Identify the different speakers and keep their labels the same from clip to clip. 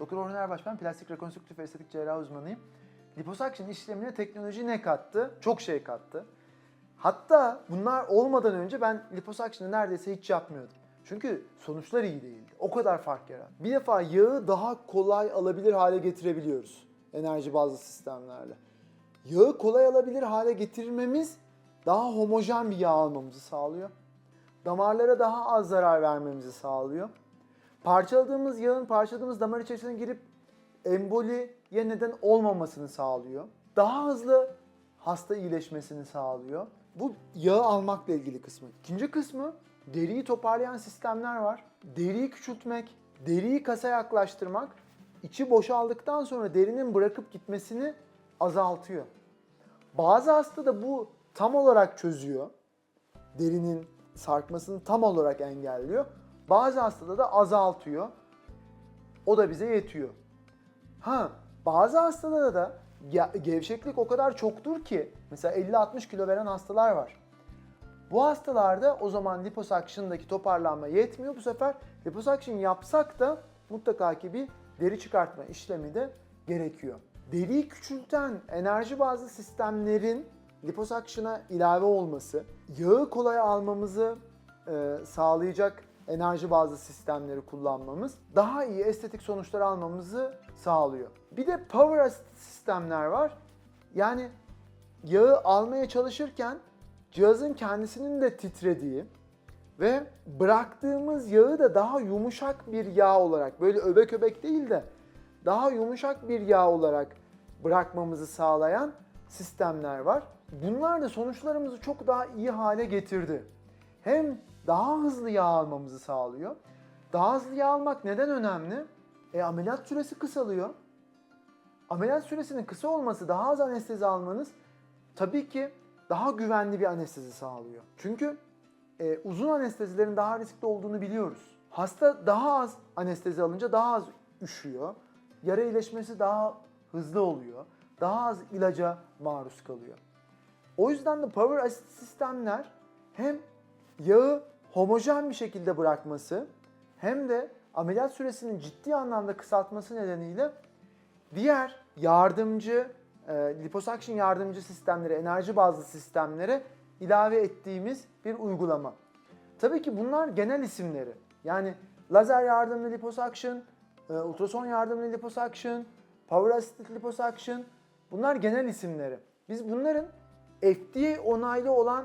Speaker 1: Doktor Orhun Erbaş ben plastik rekonstrüktif estetik cerrahi uzmanıyım. Liposuction işlemine teknoloji ne kattı? Çok şey kattı. Hatta bunlar olmadan önce ben liposuction'ı neredeyse hiç yapmıyordum. Çünkü sonuçlar iyi değildi. O kadar fark yarattı. Bir defa yağı daha kolay alabilir hale getirebiliyoruz enerji bazlı sistemlerle. Yağı kolay alabilir hale getirmemiz daha homojen bir yağ almamızı sağlıyor. Damarlara daha az zarar vermemizi sağlıyor. Parçaladığımız yağın parçaladığımız damar içerisine girip emboliye neden olmamasını sağlıyor. Daha hızlı hasta iyileşmesini sağlıyor. Bu yağı almakla ilgili kısmı. İkinci kısmı deriyi toparlayan sistemler var. Deriyi küçültmek, deriyi kasa yaklaştırmak, içi boşaldıktan sonra derinin bırakıp gitmesini azaltıyor. Bazı hasta da bu tam olarak çözüyor. Derinin sarkmasını tam olarak engelliyor. Bazı hastada da azaltıyor. O da bize yetiyor. Ha, bazı hastalarda da ge- gevşeklik o kadar çoktur ki mesela 50-60 kilo veren hastalar var. Bu hastalarda o zaman liposuction'daki toparlanma yetmiyor. Bu sefer liposuction yapsak da mutlaka ki bir deri çıkartma işlemi de gerekiyor. Deriyi küçülten enerji bazlı sistemlerin liposuction'a ilave olması, yağı kolay almamızı e, sağlayacak enerji bazlı sistemleri kullanmamız daha iyi estetik sonuçlar almamızı sağlıyor. Bir de power assist sistemler var. Yani yağı almaya çalışırken cihazın kendisinin de titrediği ve bıraktığımız yağı da daha yumuşak bir yağ olarak böyle öbek öbek değil de daha yumuşak bir yağ olarak bırakmamızı sağlayan sistemler var. Bunlar da sonuçlarımızı çok daha iyi hale getirdi. Hem daha hızlı yağ almamızı sağlıyor. Daha hızlı yağ almak neden önemli? E ameliyat süresi kısalıyor. Ameliyat süresinin kısa olması daha az anestezi almanız tabii ki daha güvenli bir anestezi sağlıyor. Çünkü e, uzun anestezilerin daha riskli olduğunu biliyoruz. Hasta daha az anestezi alınca daha az üşüyor. Yara iyileşmesi daha hızlı oluyor. Daha az ilaca maruz kalıyor. O yüzden de power assist sistemler hem yağı homojen bir şekilde bırakması hem de ameliyat süresinin ciddi anlamda kısaltması nedeniyle diğer yardımcı e, liposuction yardımcı sistemlere, enerji bazlı sistemlere ilave ettiğimiz bir uygulama. Tabii ki bunlar genel isimleri. Yani lazer yardımlı liposuction, e, ultrason yardımlı liposuction, power assisted liposuction bunlar genel isimleri. Biz bunların FDA onaylı olan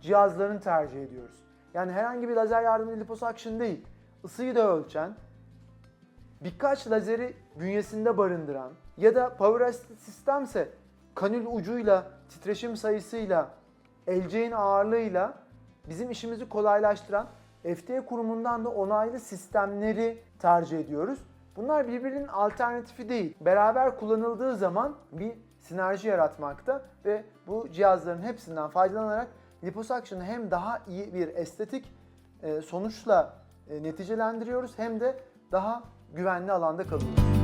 Speaker 1: cihazlarını tercih ediyoruz. Yani herhangi bir lazer yardımlı liposuction değil. Isıyı da ölçen, birkaç lazeri bünyesinde barındıran ya da power assisted sistemse kanül ucuyla, titreşim sayısıyla, elceğin ağırlığıyla bizim işimizi kolaylaştıran FDA kurumundan da onaylı sistemleri tercih ediyoruz. Bunlar birbirinin alternatifi değil. Beraber kullanıldığı zaman bir sinerji yaratmakta ve bu cihazların hepsinden faydalanarak liposuction'ı hem daha iyi bir estetik e, sonuçla e, neticelendiriyoruz hem de daha güvenli alanda kalıyoruz.